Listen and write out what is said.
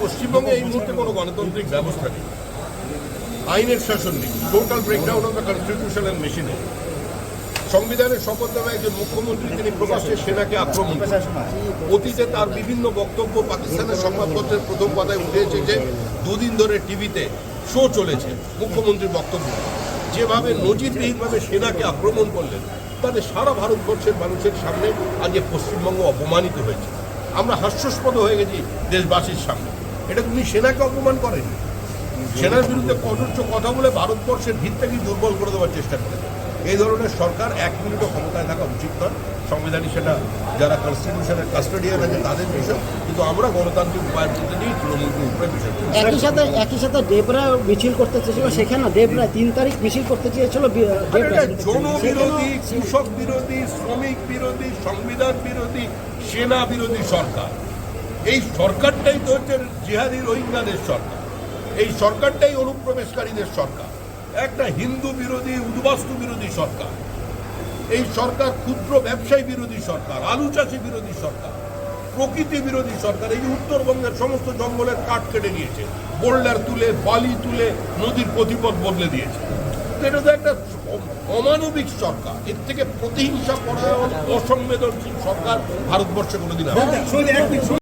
পশ্চিমবঙ্গে এই মুহূর্তে কোনো গণতান্ত্রিক ব্যবস্থা নেই। আইনের শাসন নেই। Total breakdown of the constitutional মেশিনে সংবিধানের শপথ দেওয়া একজন মুখ্যমন্ত্রী তিনি প্রকাশ্যে সেনাকে আক্রমণ অতীতে তার বিভিন্ন বক্তব্য পাকিস্তানের সংবাদপত্রের প্রথম কথায় উঠে এসেছে। দুদিন ধরে টিভিতে শো চলেছে মুখ্যমন্ত্রীর বক্তব্য। যেভাবে নজিরবিহীনভাবে সেনাকে আক্রমণ করলেন, তাতে সারা ভারতবর্ষের মানুষের সামনে আজকে পশ্চিমবঙ্গ অপমানিত হয়েছে। আমরা হাস্যস্পদ হয়ে গেছি দেশবাসীর সামনে। এটা তুমি সেনাকে অপমান করেন। সেনার বিরুদ্ধে কঠোর কথা বলে ভারতবর্ষের ভিত্তাকে দুর্বল করে দেওয়ার চেষ্টা করেছে। এই ধরনের সরকার এক মিনিটও ক্ষমতায় থাকা উচিত নয়। সংবিধানই সেটা যারা কনস্টিটিউশনের কাস্টোডিয়ান আছে তাদের বিষয়। কিন্তু আমরা গণতান্ত্রিক উপায়ের মধ্যে নিয়ে তৃণমূলকে উপরে বিষয় একই সাথে একই সাথে দেবরা মিছিল করতে চেয়েছিল সেখানে দেবরা তিন তারিখ মিছিল করতে চেয়েছিল বি- আর দেবরা এটা জনবিরোধী কৃষক বিরোধী শ্রমিক বিরোধী সংবিধান বিরোধী সেনা বিরোধী সরকার। এই সরকারটাই তো হচ্ছে জিহাদি রোহিঙ্গাদের সরকার। এই সরকারটাই অনুপ্রবেশকারীদের সরকার। একটা হিন্দু বিরোধী, উদ্বাস্তু বিরোধী সরকার। এই সরকার ক্ষুদ্র ব্যবসায়ী বিরোধী সরকার, আলু চাষি বিরোধী সরকার, প্রকৃতি বিরোধী সরকার, এই উত্তরবঙ্গের সমস্ত জঙ্গলের কাঠ কেটে নিয়েছে, বোল্ডার তুলে, বালি তুলে, নদীর গতিপথ বদলে দিয়েছে। এটা তো একটা অমানবিক সরকার। এর থেকে প্রতিহিংসা পরায়ণ, অসংবেদনশীল সরকার ভারতবর্ষে কোনোদিন।